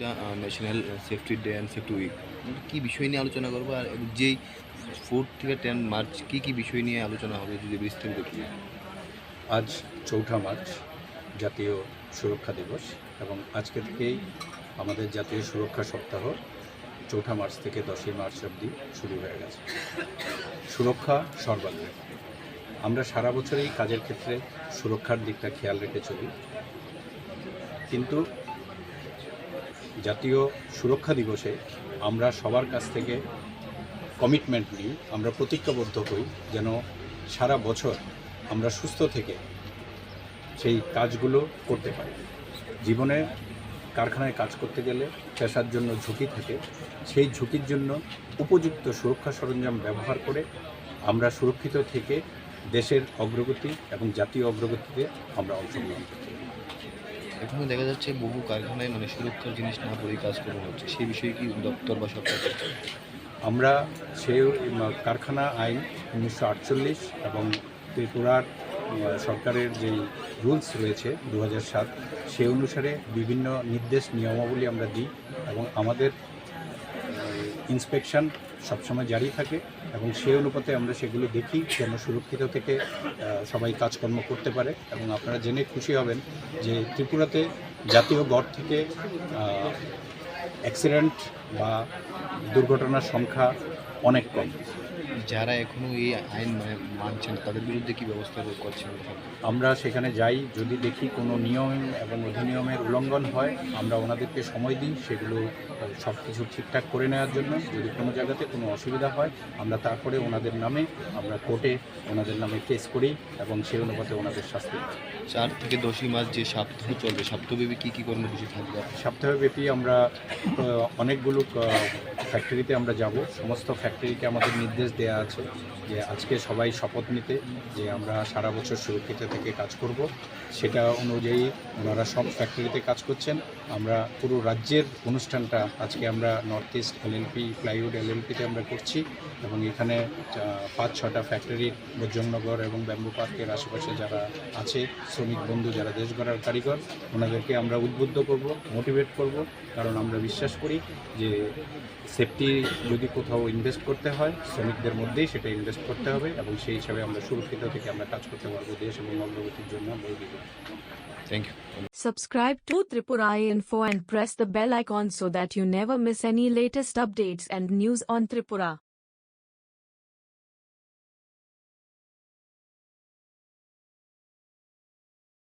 National safety day and safety week কী বিষয় নিয়ে আলোচনা করব আর যেই ফোর্থ থেকে টেন মার্চ কী কী বিষয় নিয়ে আলোচনা হবে যদি বিস্তারিত একটু আজ চৌঠা মার্চ জাতীয় সুরক্ষা দিবস এবং আজকে থেকেই আমাদের জাতীয় সুরক্ষা সপ্তাহ চৌঠা মার্চ থেকে দশই মার্চ অবধি শুরু হয়ে গেছে। সুরক্ষা সর্বাগ্রে। আমরা সারা বছরই কাজের ক্ষেত্রে সুরক্ষার দিকটা খেয়াল রেখে চলি। কিন্তু জাতীয় সুরক্ষা দিবসে আমরা সবার কাছ থেকে কমিটমেন্ট নিই, আমরা প্রতিজ্ঞাবদ্ধ হই যেন সারা বছর আমরা সুস্থ থেকে সেই কাজগুলো করতে পারি। জীবনে কারখানায় কাজ করতে গেলে পেশার জন্য ঝুঁকি থাকে, সেই ঝুঁকির জন্য উপযুক্ত সুরক্ষা সরঞ্জাম ব্যবহার করে আমরা সুরক্ষিত থেকে দেশের অগ্রগতি এবং জাতীয় অগ্রগতিতে আমরা অংশগ্রহণ করতে পারি এখনও দেখা যাচ্ছে বহু কারখানায় মানে সুরক্ষার জিনিস না পরেই কাজ করানো হচ্ছে। সেই বিষয়ে কি দপ্তর বা সরকার আমরা উম, কারখানা আইন উনিশশো আটচল্লিশ এবং ত্রিপুরার সরকারের যেই রুলস রয়েছে দু সাত সেই অনুসারে বিভিন্ন নির্দেশ নিয়মাবলী আমরা দিই এবং আমাদের ইন্সপেকশন সবসময় জারি থাকে এবং সেই অনুপাতে আমরা সেগুলো দেখি, যেন সুরক্ষিত থেকে সবাই কাজকর্ম করতে পারে এবং আপনারা জেনে খুশি হবেন যে ত্রিপুরাতে জাতীয় গড় থেকে অ্যাক্সিডেন্ট বা দুর্ঘটনার সংখ্যা অনেক কম। যারা এখনও এই আইন মানে মানছেন তাদের বিরুদ্ধে কী ব্যবস্থা করছেন? আমরা সেখানে যাই যদি দেখি কোনো নিয়ম এবং অধিনিয়মের উল্লঙ্ঘন হয় আমরা ওনাদেরকে সময় দিই সেগুলো সব কিছু ঠিকঠাক করে নেওয়ার জন্য। যদি কোনো জায়গাতে কোনো অসুবিধা হয় আমরা তারপরে ওনাদের নামে আমরা কোর্টে ওনাদের নামে কেস করি এবং সেই অনুপাতে ওনাদের শাস্তি চার থেকে দশই মাস যে সপ্তাহ চলবে সপ্তাহব্যাপী কী কী কর্মসূচি থাকবে? সপ্তাহব্যাপী আমরা অনেকগুলো ফ্যাক্টরিতে আমরা যাব। সমস্ত ফ্যাক্টরিকে আমাদের নির্দেশ দেওয়া আছে যে আজকে সবাই শপথ নিতে যে আমরা সারা বছর সুরক্ষিত থেকে কাজ করব, সেটা অনুযায়ী ওনারা সব ফ্যাক্টরিতে কাজ করছেন। আমরা পুরো রাজ্যের অনুষ্ঠানটা আজকে আমরা নর্থ ইস্ট এলএলপি প্লাইউড এলএলপিতে আমরা করছি এবং এখানে পাঁচ, ছটা ফ্যাক্টরির বৈজনগর এবং ব্যাম্বু পার্কের আশেপাশে যারা আছে, শ্রমিক বন্ধু যারা দেশ গড়ার কারিগর, ওনাদেরকে আমরা উদ্বুদ্ধ করব মোটিভেট করব। কারণ আমরা বিশ্বাস করি যে সেফটি যদি কোথাও ইনভেস্ট করতে হয়, শ্রমিকদের মধ্যেই সেটা ইনভেস্ট করতে হবে এবং সেই হিসাবে আমরা সুরক্ষিত থেকে আমরা কাজ করতে পারবো দেশ এবং অগ্রগতির জন্য আমরা এগিয়ে যাবো। Thank you Subscribe to Tripura Info and press the bell icon so that you never miss any latest updates and news on Tripura.